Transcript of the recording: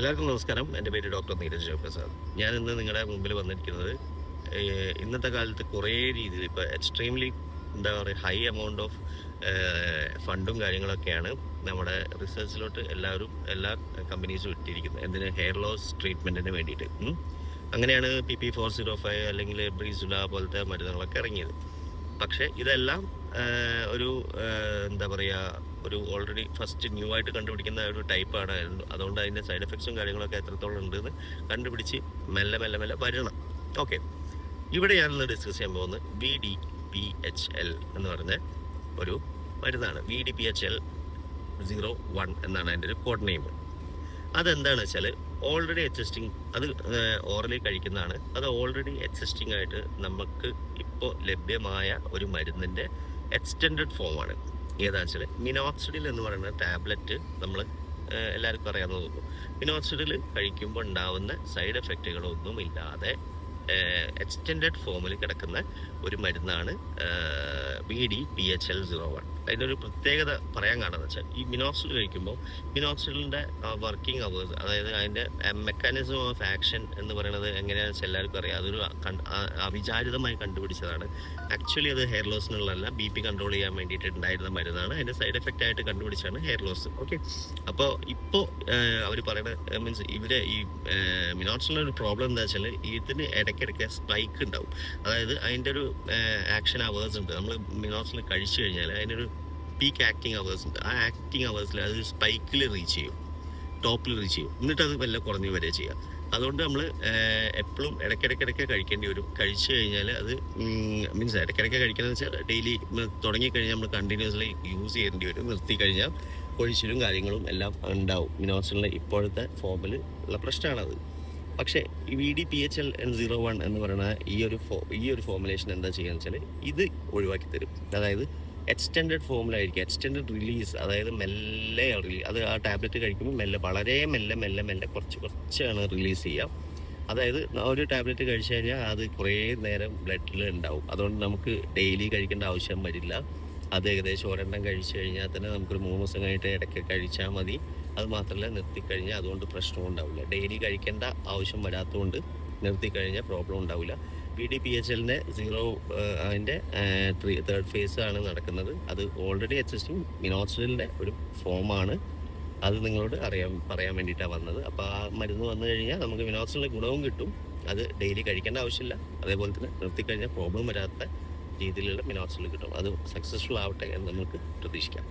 എല്ലാവർക്കും നമസ്കാരം. എന്റെ പേര് ഡോക്ടർ നീരജ് ജയപ്രസാദ് ഞാൻ ഇന്ന് നിങ്ങളുടെ മുമ്പിൽ വന്നിരിക്കുന്നത് ഇന്നത്തെ കാലത്ത് കുറേ രീതിയിൽ ഇപ്പോൾ എക്സ്ട്രീംലി എന്താ പറയുക ഹൈ എമൗണ്ട് ഓഫ് ഫണ്ടും കാര്യങ്ങളൊക്കെയാണ് നമ്മുടെ റിസർച്ചിലോട്ട് എല്ലാവരും എല്ലാ കമ്പനീസും ഇട്ടിരിക്കുന്നത്. എന്തിന്? ഹെയർ ലോസ് ട്രീറ്റ്മെന്റിന് വേണ്ടിയിട്ട്. അങ്ങനെയാണ് P P four zero five അല്ലെങ്കിൽ ബ്രീസുല പോലത്തെ മരുന്നുകളൊക്കെ ഇറങ്ങിയത്. പക്ഷേ ഇതെല്ലാം ഒരു എന്താ പറയുക ഒരു ഓൾറെഡി ഫസ്റ്റ് ന്യൂ ആയിട്ട് കണ്ടുപിടിക്കുന്ന ഒരു ടൈപ്പാണ് അതുകൊണ്ട് അതിന്റെ സൈഡ് എഫക്ട്സും കാര്യങ്ങളൊക്കെ എത്രത്തോളം ഉണ്ടെന്ന് കണ്ടുപിടിച്ച് മെല്ലെ മെല്ലെ മെല്ലെ വരണം. ഓക്കെ ഇവിടെ ഞാനിന്ന് ഡിസ്കസ് ചെയ്യാൻ പോകുന്നത് V D P H L എന്ന് പറഞ്ഞ ഒരു മരുന്നാണ്. V D P H L zero one എന്നാണ് അതിന്റെ ഒരു കോഡ് നെയിം അതെന്താണെന്ന് വെച്ചാൽ ഓൾറെഡി എക്സിസ്റ്റിംഗ് അത് ഓറലി കഴിക്കുന്നതാണ്. അത് ഓൾറെഡി എക്സിസ്റ്റിംഗ് ആയിട്ട് നമുക്ക് ഇപ്പോൾ ലഭ്യമായ ഒരു മരുന്നിന്റെ എക്സ്റ്റെൻഡഡ് ഫോമാണ് ഏതാണെന്ന് മിനോക്സിഡിൽ എന്ന് പറയുന്ന ടാബ്ലറ്റ് നമ്മൾ എല്ലാവർക്കും അറിയാവുന്ന തോന്നുന്നു മിനോക്സിഡിൽ കഴിക്കുമ്പോൾ ഉണ്ടാവുന്ന സൈഡ് എഫക്റ്റുകളൊന്നും ഇല്ലാതെ എക്സ്റ്റെൻഡഡ് ഫോമിൽ കിടക്കുന്ന ഒരു മരുന്നാണ് B D P H L zero one അതിന്റെ ഒരു പ്രത്യേകത പറയാൻ കാരണം വെച്ചാൽ ഈ മിനോക്സിൽ കഴിക്കുമ്പോൾ മിനോക്സിലിന്റെ വർക്കിംഗ് അവേഴ്സ് അതായത് അതിന്റെ മെക്കാനിസം ഓഫ് ആക്ഷൻ എന്ന് പറയുന്നത് എങ്ങനെയാണെന്ന് വെച്ചാൽ എല്ലാവർക്കും അറിയാം. അതൊരു അവിചാരിതമായി കണ്ടുപിടിച്ചതാണ്. ആക്ച്വലി അത് ഹെയർ ലോസിനുള്ളതല്ല ബി പി കൺട്രോൾ ചെയ്യാൻ വേണ്ടിയിട്ട് ഉണ്ടായിരുന്ന മരുന്നാണ്. അതിന്റെ സൈഡ് എഫക്റ്റ് ആയിട്ട് കണ്ടുപിടിച്ചാണ് ഹെയർ ലോസ് ഓക്കെ അപ്പോൾ ഇപ്പോൾ അവർ പറയുന്നത് മീൻസ് ഇവരെ ഈ മിനോക്സിലിന്റെ ഒരു പ്രോബ്ലം എന്താ വെച്ചാൽ ഇതിന് ഇടയ്ക്കിടയ്ക്ക് സ്പൈക്ക് ഉണ്ടാവും. അതായത് അതിന്റെ ഒരു ആക്ഷൻ അവേഴ്സ് ഉണ്ട്. നമ്മൾ മിനോസിൽ കഴിച്ചു കഴിഞ്ഞാൽ അതിനൊരു പീക്ക് ആക്ടിങ് അവേഴ്സ് ഉണ്ട്. ആ ആക്ടിങ് അവേഴ്സിൽ അത് സ്പൈക്കിൽ റീച്ച് ചെയ്യും. ടോപ്പിൽ റീച്ച് ചെയ്യും. എന്നിട്ട് അത് വല്ല കുറഞ്ഞു വരെ ചെയ്യുക അതുകൊണ്ട് നമ്മൾ എപ്പോഴും ഇടയ്ക്കിടയ്ക്കിടയ്ക്ക് കഴിക്കേണ്ടി വരും. കഴിച്ചു കഴിഞ്ഞാൽ അത് മീൻസ് ഇടയ്ക്കിടയ്ക്ക് കഴിക്കണമെന്ന് വെച്ചാൽ ഡെയിലി തുടങ്ങിക്കഴിഞ്ഞാൽ നമ്മൾ കണ്ടിന്യൂസ്ലി യൂസ് ചെയ്യേണ്ടി വരും. നിർത്തി കഴിഞ്ഞാൽ കൊഴിച്ചിലും കാര്യങ്ങളും എല്ലാം ഉണ്ടാവും. മിനോസിലെ ഇപ്പോഴത്തെ ഫോമിൽ ഉള്ള പ്രശ്നമാണത് പക്ഷേ V D P H L N zero one എന്ന് പറയുന്ന ഈ ഒരു ഫോ ഈ ഒരു ഫോമുലേഷൻ എന്താ ചെയ്യുക വെച്ചാൽ ഇത് ഒഴിവാക്കി തരും. അതായത് എക്സ്റ്റെൻഡഡ് ഫോമിലായിരിക്കും എക്സ്റ്റെൻഡഡ് റിലീസ് അതായത് മെല്ലെ അത് ആ ടാബ്ലറ്റ് കഴിക്കുമ്പോൾ മെല്ലെ വളരെ മെല്ലെ മെല്ലെ മെല്ലെ കുറച്ച് കുറച്ചാണ് റിലീസ് ചെയ്യുക. അതായത് ഒരു ടാബ്ലറ്റ് കഴിച്ചു കഴിഞ്ഞാൽ അത് കുറേ നേരം ബ്ലഡിൽ ഉണ്ടാവും. അതുകൊണ്ട് നമുക്ക് ഡെയിലി കഴിക്കേണ്ട ആവശ്യം വരില്ല. അത് ഏകദേശം ഒരെണ്ണം കഴിച്ചു കഴിഞ്ഞാൽ തന്നെ നമുക്കൊരു മൂന്ന് ദിവസം കഴിഞ്ഞിട്ട് ഇടയ്ക്ക് കഴിച്ചാൽ മതി. അത് മാത്രമല്ല നിർത്തിക്കഴിഞ്ഞാൽ അതുകൊണ്ട് പ്രശ്നവും ഉണ്ടാവില്ല. ഡെയിലി കഴിക്കേണ്ട ആവശ്യം വരാത്തതുകൊണ്ട് നിർത്തിക്കഴിഞ്ഞാൽ പ്രോബ്ലം ഉണ്ടാവില്ല. വി ഡി പി എച്ച് എല്ലിന്റെ സീറോ അതിന്റെ തേർഡ് ഫേസ് ആണ് നടക്കുന്നത്. അത് ഓൾറെഡി എക്സിസ്റ്റിംഗ് മിനോസിലിന്റെ ഒരു ഫോമാണ് അത് നിങ്ങളോട് അറിയാൻ പറയാൻ വേണ്ടിയിട്ടാണ് വന്നത്. അപ്പോൾ ആ മരുന്ന് വന്നു കഴിഞ്ഞാൽ നമുക്ക് മിനോസിലിന്റെ ഗുണവും കിട്ടും. അത് ഡെയിലി കഴിക്കേണ്ട ആവശ്യമില്ല. അതേപോലെ തന്നെ നിർത്തിക്കഴിഞ്ഞാൽ പ്രോബ്ലം വരാത്ത രീതിയിലുള്ള മിനോസിൽ കിട്ടും. അത് സക്സസ്ഫുൾ ആവട്ടെ എന്ന് നമുക്ക് പ്രതീക്ഷിക്കാം.